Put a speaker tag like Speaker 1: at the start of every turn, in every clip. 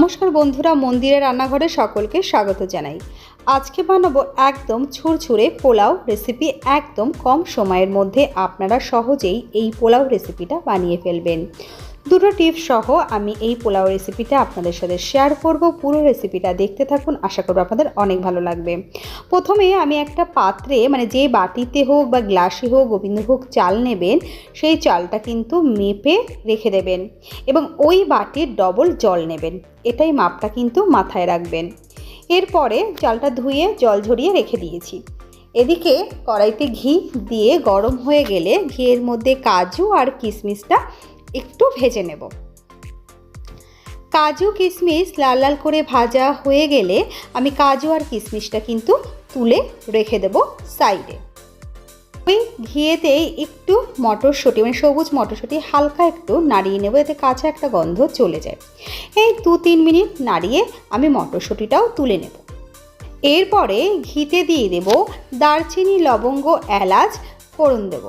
Speaker 1: নমস্কার বন্ধুরা, মন্দিরের রান্নাঘরে সকলকে স্বাগত জানাই। আজকে বানাবো একদম ছুরছুরে পোলাও রেসিপি একদম কম সময়ের মধ্যে। আপনারা সহজেই এই পোলাও রেসিপিটা বানিয়ে ফেলবেন। দুটো টিপস সহ আমি এই পোলাও রেসিপিটা আপনাদের সাথে শেয়ার করব। পুরো রেসিপিটা দেখতে থাকুন। আশা করব আপনাদের অনেক ভালো লাগবে। প্রথমে আমি একটা পাত্রে মানে যে বাটিতে হোক বা গ্লাসে হোক গোবিন্দভোগ চাল নেবেন, সেই চালটা কিন্তু মেপে রেখে দেবেন এবং ওই বাটির ডবল জল নেবেন। এটাই মাপটা কিন্তু মাথায় রাখবেন। এরপরে চালটা ধুয়ে জল ঝরিয়ে রেখে দিয়েছি। এদিকে কড়াইতে ঘি দিয়ে গরম হয়ে গেলে ঘিয়ের মধ্যে কাজু আর কিশমিশটা একটু ভেজে নেব। কাজু কিশমিশ লাল লাল করে ভাজা হয়ে গেলে আমি কাজু আর কিশমিশটা কিন্তু তুলে রেখে দেব সাইডে। ওই ঘিয়েতেই একটু মটরশুঁটি মানে সবুজ মটরশুঁটি হালকা একটু নাড়িয়ে নেব এতে কাঁচা একটা গন্ধ চলে যায়। এই দু তিন মিনিট নাড়িয়ে আমি মটরশুঁটিটাও তুলে নেব। এরপরে ঘিতে দিয়ে দেব দারচিনি, লবঙ্গ, এলাচ, ফোড়ন দেব।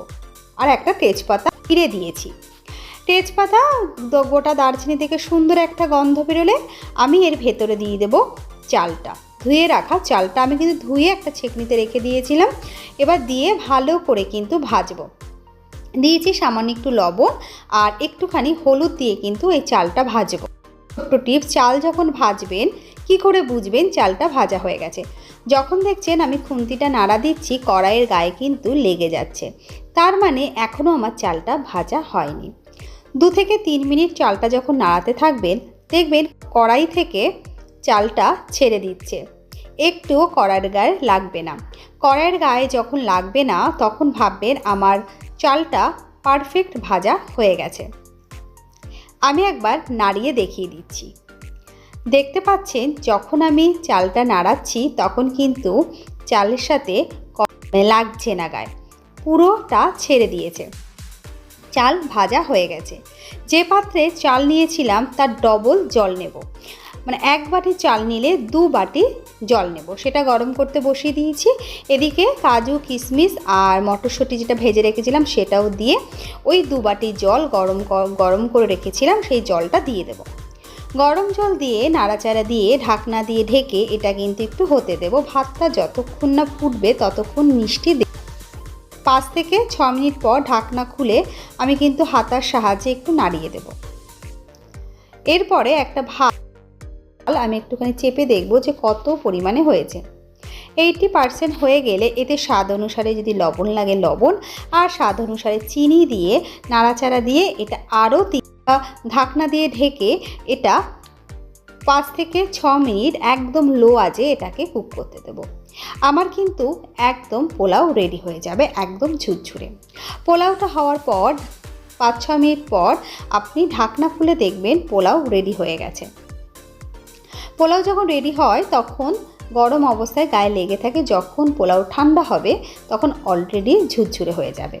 Speaker 1: আর একটা তেজপাতা ফিরে দিয়েছি। তেজপাতা গোটা দারচিনি থেকে সুন্দর একটা গন্ধ বেরোলে আমি এর ভেতরে দিয়ে দেব চালটা। ধুয়ে রাখা চালটা আমি কিন্তু ধুয়ে একটা ছেঁকনিতে রেখে দিয়েছিলাম। এবার দিয়ে ভালো করে কিন্তু ভাজবো। দিয়েছি সামান্য একটু লবণ আর একটুখানি হলুদ দিয়ে কিন্তু এই চালটা ভাজবো। ছোট্ট টিপস, চাল যখন ভাজবেন, কি করে বুঝবেন চালটা ভাজা হয়ে গেছে? যখন দেখছেন আমি খুন্তিটা নাড়া দিচ্ছি, কড়াইয়ের গায়ে কিন্তু লেগে যাচ্ছে। তার মানে এখনও আমার চালটা ভাজা হয়নি। দু থেকে তিন মিনিট চালটা যখন নাড়াতে থাকবেন, দেখবেন কড়াই থেকে চালটা ছেড়ে দিচ্ছে। একটুও কড়াইয়ের গায়ে লাগবে না। কড়াইয়ের গায়ে যখন লাগবে না, তখন ভাববেন আমার চালটা পারফেক্ট ভাজা হয়ে গেছে। আমি একবার নাড়িয়ে দেখিয়ে দিচ্ছি। দেখতে পাচ্ছেন, যখন আমি চালটা নাড়াচ্ছি, তখন কিন্তু চালের সাথে লাগছে না গায়ে। পুরোটা ছেড়ে দিয়েছে। চাল ভাজা হয়ে গেছে। যে পাত্রে চাল নিয়েছিলাম তার ডবল জল নেব। মানে এক বাটি চাল নিলে দু বাটি জল নেব। সেটা গরম করতে বসিয়ে দিয়েছি। এদিকে কাজু কিশমিশ আর মটরশুঁটি যেটা ভেজে রেখেছিলাম সেটাও দিয়ে ওই দু বাটি জল গরম গরম করে রেখেছিলাম, সেই জলটা দিয়ে দেবো। গরম জল দিয়ে, নাড়াচাড়া দিয়ে, ঢাকনা দিয়ে ঢেকে এটা কিন্তু একটু হতে দেব। ভাতটা যতক্ষণ না ফুটবে ততক্ষণ মিষ্টি পাঁচ থেকে ছ মিনিট পর ঢাকনা খুলে আমি কিন্তু হাতার সাহায্যে একটু নাড়িয়ে দেব। এরপরে একটা ভাত আমি একটুখানি চেপে দেখব যে কত পরিমাণে হয়েছে। এইটি পার্সেন্ট হয়ে গেলে এতে স্বাদ অনুসারে যদি লবণ লাগে লবণ, আর স্বাদ অনুসারে চিনি দিয়ে, নাড়াচাড়া দিয়ে এটা আরও তিন ঢাকনা দিয়ে ঢেকে এটা পাঁচ থেকে ছ মিনিট একদম লো আজে এটাকে কুক করতে দেবো। আমার কিন্তু একদম পোলাও রেডি হয়ে যাবে, একদম ঝুরঝুরে। পোলাওটা হওয়ার পর পাঁচ ছ মিনিট পর আপনি ঢাকনা খুলে দেখবেন পোলাও রেডি হয়ে গেছে। পোলাও যখন রেডি হয়, তখন গরম অবস্থায় গায়ে লেগে থাকে যখন পোলাও ঠান্ডা হবে, তখন অলরেডি ঝুরঝুরে হয়ে যাবে।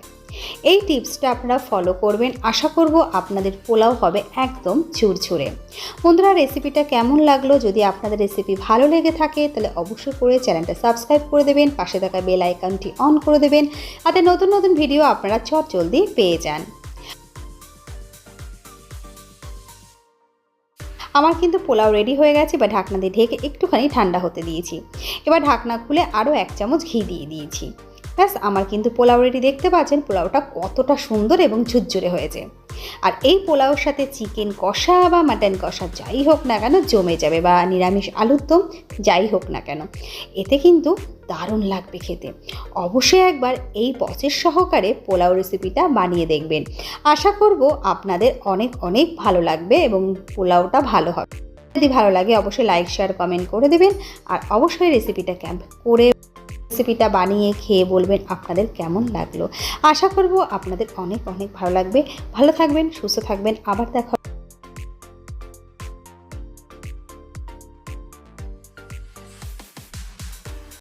Speaker 1: এই টিপসটা আপনারা ফলো করবেন। আশা করব আপনাদের পোলাও হবে একদম ঝুরঝুরে। বন্ধুরা রেসিপিটা কেমন লাগল? যদি আপনাদের রেসিপি ভালো লেগে থাকে, তাহলে অবশ্যই করে চ্যানেলটা সাবস্ক্রাইব করে দেবেন, পাশে থাকা বেল আইকনটি অন করে দেবেন, যাতে নতুন নতুন ভিডিও আপনারা চট জলদি পেয়ে যান। আমার কিন্তু পোলাও রেডি হয়ে গেছে বা ঢাকনা দিয়ে ঢেকে একটুখানি ঠান্ডা হতে দিয়েছি। এবার ঢাকনা খুলে আরও এক চামচ ঘি দিয়ে দিয়েছি। ব্যাস, আমার কিন্তু পোলাও রেডি দেখতে পাচ্ছেন, পোলাওটা কতটা সুন্দর এবং ঝুরঝুরে হয়েছে। আর এই পোলাওর সাথে চিকেন কষা বা মাটন কষা যাই হোক না কেন জমে যাবে বা নিরামিষ আলুর দম যাই হোক না কেন, এতে কিন্তু দারুণ লাগবে খেতে। অবশ্যই একবার এই পচের সহকারে পোলাও রেসিপিটা বানিয়ে দেখবেন। আশা করব আপনাদের অনেক অনেক ভালো লাগবে এবং পোলাওটা ভালো হবে। যদি ভালো লাগে অবশ্যই লাইক শেয়ার কমেন্ট করে দেবেন। আর অবশ্যই রেসিপিটা ক্যাম্প করে রেসিপিটা বানিয়ে খেয়ে বলবেন আপনাদের কেমন লাগল। আশা করব আপনাদের অনেক অনেক ভালো লাগবে। ভালো থাকবেন, সুস্থ থাকবেন। আবার দেখা